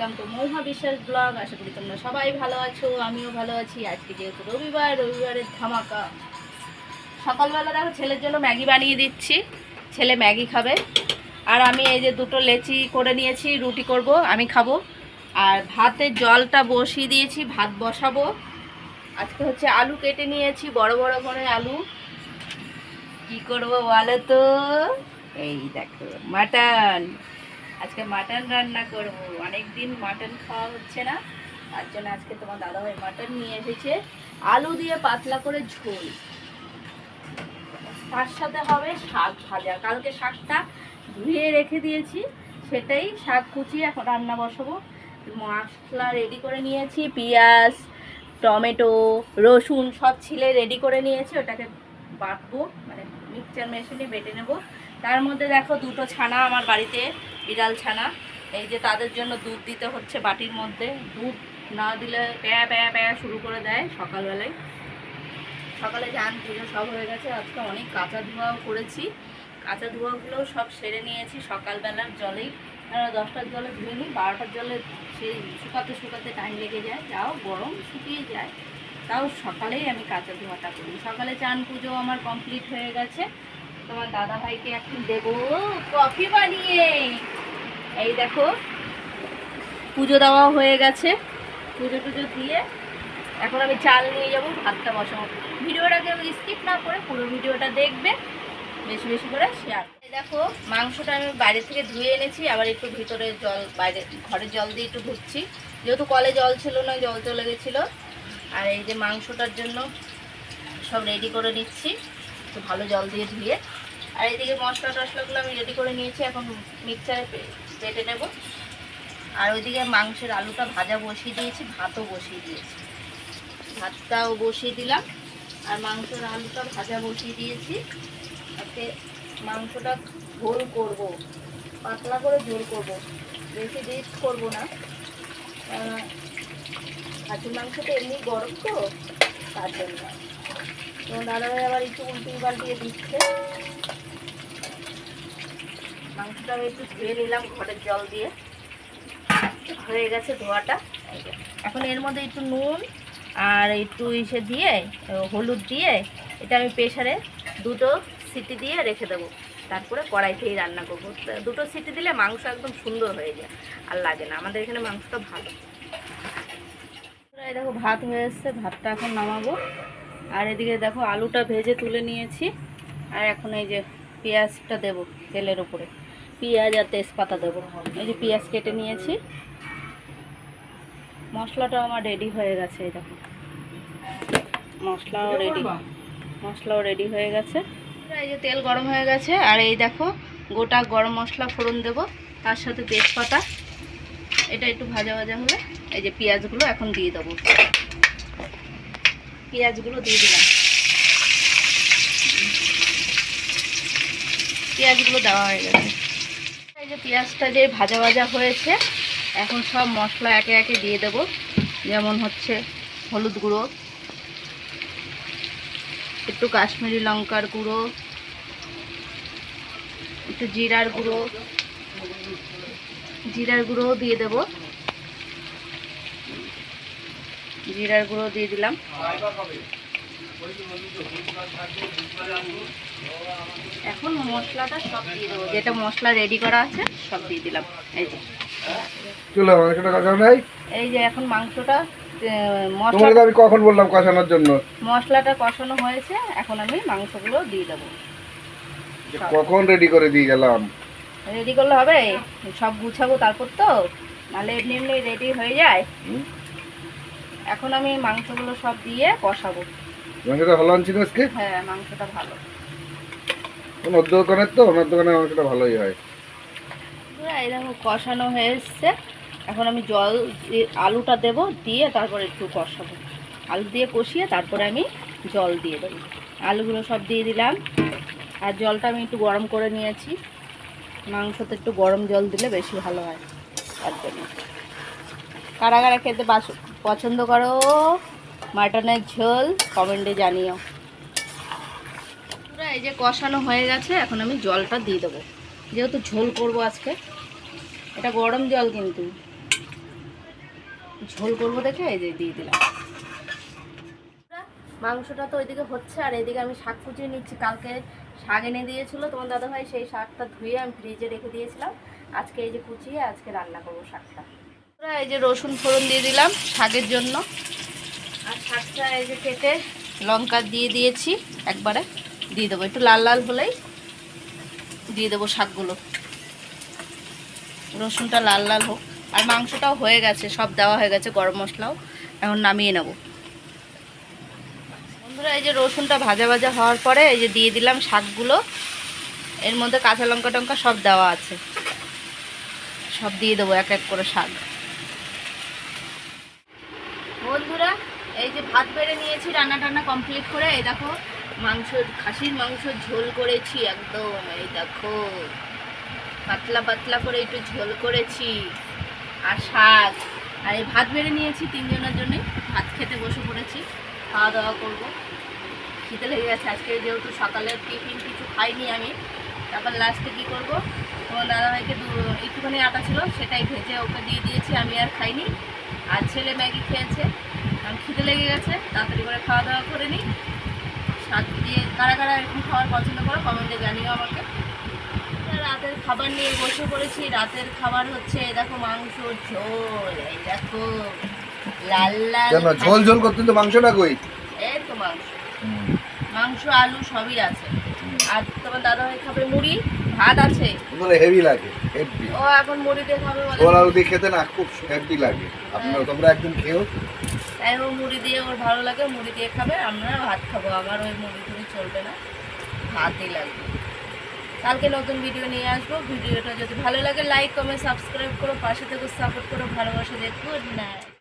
Welcome to Mahua বিশ্বাস blog. আশা করি তোমরা সবাই ভালো আছো, আমিও ভালো আছি। আজকে যেহেতু রবিবার, রবিবারের ধামাকা। সকালবেলা দেখো ছেলের জন্য ম্যাগি বানিয়ে দিচ্ছি। ছেলে ম্যাগি খাবে। আর আমি এই যে দুটো লেচি করে নিয়েছি, রুটি করব, আমি খাব। আর ভাতের জলটা বসিয়ে দিয়েছি, ভাত বসাবো। আজকে হচ্ছে আলু কেটে নিয়েছি, বড় বড় করে আলু। কি করব বলো তো? এই দেখো, মাটন। আজকে মাটন রান্না করব। অনেক দিন মাটন খাওয়া হচ্ছে না। তার জন্য আজকে তোমার দাদাভাই মাটন নিয়ে এসেছে। আলু দিয়ে পাতলা করে ঝোল। তার সাথে হবে শাক ভাজা। কালকে শাকটা ধুয়ে রেখে দিয়েছি। সেটাই শাক কুচিয়ে এখন রান্না বসাবো। মশলা রেডি করে নিয়েছি। পেঁয়াজ, টমেটো, রসুন সব ছিলে রেডি করে নিয়েছি। ওটাকে বাটবো। মানে মিক্সচার মেশিনে বেটে নেব। তার মধ্যে দেখো দুটো ছানা আমার বাড়িতে, বিড়াল ছানা। এই যে তাদের জন্য দুধ দিতে হচ্ছে বাটির মধ্যে। দুধ না দিলে প্যায়া প্যায়া প্যায়া শুরু করে দেয় সকালবেলায়। সকালে যান, পুজো সব হয়ে গেছে। আজকে অনেক কাঁচা ধোয়াও করেছি। কাঁচা ধোয়াগুলোও সব সেরে নিয়েছি সকালবেলার জলেই। দশটার জলে ধুয়ে নিই, বারোটার জলে সেই শুকাতে শুকাতে টাইম লেগে যায়। যাও, গরম শুকিয়ে যায়। তাও সকালেই আমি কাঁচা ধোয়াটা করি। সকালে চান পুজো আমার কমপ্লিট হয়ে গেছে। তোমার দাদা ভাইকে এখন দেবো কফি বানিয়ে। এই দেখো, পুজো দেওয়া হয়ে গেছে। পুজো টুজো দিয়ে এখন আমি চাল নিয়ে যাব, ভাতটা বসাবো। ভিডিওটাকে স্কিপ না করে পুরো ভিডিওটা দেখবে, বেশি বেশি করে শেয়ার দেখো, মাংসটা আমি বাইরে থেকে ধুয়ে এনেছি, আবার একটু ভিতরে জল, বাইরে ঘরের জল দিয়ে একটু ধুচ্ছি। যেহেতু কলে জল ছিল না, জল চলে গেছিল। আর এই যে মাংসটার জন্য সব রেডি করে নিচ্ছি, একটু ভালো জল দিয়ে ধুয়ে। আর এদিকে মশলা টশলাগুলো আমি রেডি করে নিয়েছি, এখন মিক্সারে বেটে নেব। আর ওইদিকে মাংসের আলুটা ভাজা বসিয়ে দিয়েছি, ভাতও বসিয়ে দিয়েছি। ভাতটাও বসিয়ে দিলাম, আর মাংসের আলুটা ভাজা বসিয়ে দিয়েছি। আজকে মাংসটা ঝোল করব, পাতলা করে ঝোল করব, বেশি রিচ করব না। খাসির মাংসটা এমনি গরম তো, তার জন্য। তো দাদাভাই আবার একটু উল্টি পাল্টিয়ে দিচ্ছে। মাংসটা একটু ধুয়ে নিলাম ঘরের জল দিয়ে। হয়ে গেছে ধোয়াটা। এখন এর মধ্যে একটু নুন আর একটু ইসে দিয়ে হলুদ দিয়ে, এটা আমি প্রেশারে দুটো সিটি দিয়ে রেখে দেবো। তারপরে কড়াইতেই রান্না করব। দুটো সিটি দিলে মাংস একদম সুন্দর হয়ে যায়, আর লাগে না। আমাদের এখানে মাংসটা ভালো। দেখো, ভাত হয়ে এসছে। ভাতটা এখন নামাবো। আর এদিকে দেখো আলুটা ভেজে তুলে নিয়েছি। আর এখন এই যে পেঁয়াজটা দেবো তেলের উপরে। পেঁয়াজ আর তেজপাতা দেবো। এই যে পেঁয়াজ কেটে নিয়েছি। মশলাটাও আমার রেডি হয়ে গেছে, এই দেখো। মশলাও রেডি মশলাও রেডি হয়ে গেছে। এই যে তেল গরম হয়ে গেছে। আর এই দেখো গোটা গরম মশলা ফোড়ন দেব। তার সাথে তেজপাতা। এটা একটু ভাজা ভাজা হলে এই যে পেঁয়াজগুলো এখন দিয়ে দেবো। পেঁয়াজগুলো দিয়ে দিলাম। পেঁয়াজগুলো দেওয়া হয়ে গেছে। এই যে পেঁয়াজটা যে ভাজা ভাজা হয়েছে, এখন সব মশলা একে একে দিয়ে দেব। যেমন হচ্ছে হলুদ গুঁড়ো, একটু কাশ্মীরি লঙ্কার গুঁড়ো, একটু জিরার গুঁড়ো, জিরার গুঁড়োও দিয়ে দেব। জিরার গুঁড়ো দিয়ে দিলাম। এখন মশলাটা সব দিয়ে দেবো। যেটা মশলা রেডি করা আছে সব দিয়ে দিলাম। এই যে। এই যে এখন মাংসটা মশলা আমি কখন বললাম কষানোর জন্য? মশলাটা কষানো হয়েছে এখন আমি মাংসগুলো দিয়ে দেবো। কখন রেডি করে দিয়ে গেলাম? রেডি করলে হবে? সব গুছাবো তারপর তো? নাহলে এমনি এমনি রেডি হয়ে যায়? এখন আমি মাংসগুলো সব দিয়ে কষাবো মাংসটা ভালো আনছি না আজকে? হ্যাঁ মাংসটা ভালো। ওনার দোকানের তো ওনার দোকানে মাংসটা ভালোই হয়। পুরো এই দেখো কষানো হয়ে এসছে। এখন আমি জল আলুটা দেব দিয়ে তারপরে একটু কষাবো। আলু দিয়ে কষিয়ে তারপরে আমি জল দিয়ে দেবো। আলুগুলো সব দিয়ে দিলাম। আর জলটা আমি একটু গরম করে নিয়েছি। মাংসতে একটু গরম জল দিলে বেশি ভালো হয়। তার জন্য। কারা কারা খেতে বাস- পছন্দ করো। মাটনের ঝোল, কমেন্টে জানিও। পুরো এই যে কষানো হয়ে গেছে, এখন আমি জলটা দিয়ে দেবো। যেহেতু ঝোল করব আজকে, এটা গরম জল কিন্তু। ঝোল করব দেখে এই যে দিয়ে দিলাম। মাংসটা তো ওইদিকে হচ্ছে, আর এদিকে আমি শাক কুচিয়ে নিচ্ছি। কালকে শাক এনে দিয়েছিল তোমার দাদাভাই, সেই শাকটা ধুয়ে আমি ফ্রিজে রেখে দিয়েছিলাম। আজকে এই যে কুচিয়ে আজকে রান্না করব শাকটা। এই যে রসুন ফোড়ন দিয়ে দিলাম শাকের জন্য। আর শাকটা এই যে কেটে লঙ্কা দিয়ে দিয়েছি, একবারে দিয়ে দেবো। একটু লাল লাল হলেই দিয়ে দেবো শাকগুলো। রসুনটা লাল লাল হোক। আর মাংসটাও হয়ে গেছে, সব দেওয়া হয়ে গেছে গরম মশলাও। এখন নামিয়ে নেব। বন্ধুরা, এই যে রসুনটা ভাজা ভাজা হওয়ার পরে এই যে দিয়ে দিলাম শাকগুলো। এর মধ্যে কাঁচা লঙ্কা টঙ্কা সব দেওয়া আছে। সব দিয়ে দেবো এক এক করে শাক। বন্ধুরা, এই যে ভাত বেড়ে নিয়েছি, রান্না টান্না কমপ্লিট করে, এই দেখো মাংস খাসির মাংস ঝোল করেছি একদম, এই দেখো। পাতলা পাতলা করে একটু ঝোল করেছি, আর শাক। আর এই ভাত বেড়ে নিয়েছি, তিনজনের জন্য ভাত খেতে বসে পড়েছি খাওয়া দাওয়া করব। খিদে লেগে গেছে, আজকে যেহেতু সকালের টিফিন কিছু খাইনি আমি, তারপর লাস্টে কী করব? তোমার দাদাভাইকে দু- একটুখানি আটা ছিল, সেটাই ভেজে ওকে দিয়ে দিয়েছি, আমি আর খাইনি। আর ছেলে ম্যাগি খেয়েছে। কারণ খিদে লেগে গেছে তাড়াতাড়ি করে খাওয়া দাওয়া করে নিই। শাক দিয়ে কারা কারা এরকম খাওয়ার পছন্দ করো কমেন্টে জানিও আমাকে। রাতের খাবার নিয়ে বসে পড়েছি রাতের খাবার হচ্ছে এই দেখো মাংস ঝোল এই দেখো লাল লাল কেন? ঝোল ঝোল করতে তো মাংসটা কই? এই তো মাংস। মাংস আলু সবই আছে। আর তোমার দাদা ভাই খাবে মুড়ি ভাত আছে। বলে হেভি লাগে হেভি ও এখন মুড়ি দিয়ে খাবে বলে। ওরা ওদি খেতে না খুব হেভি লাগে। আপনারা তোমরা একদিন খেও। তাই ও মুড়ি দিয়ে, ওর ভালো লাগে মুড়ি দিয়ে খাবে, আমরা ভাত খাব। আবার ওই মুড়ি টুড়ি চলবে না, ভাতই লাগবে। কালকে নতুন ভিডিও নিয়ে আসব। ভিডিওটা যদি ভালো লাগে লাইক কমেন্ট সাবস্ক্রাইব করো, পাশে থেকে সাপোর্ট করো, ভালোবাসা দিয়ে গুড নাইট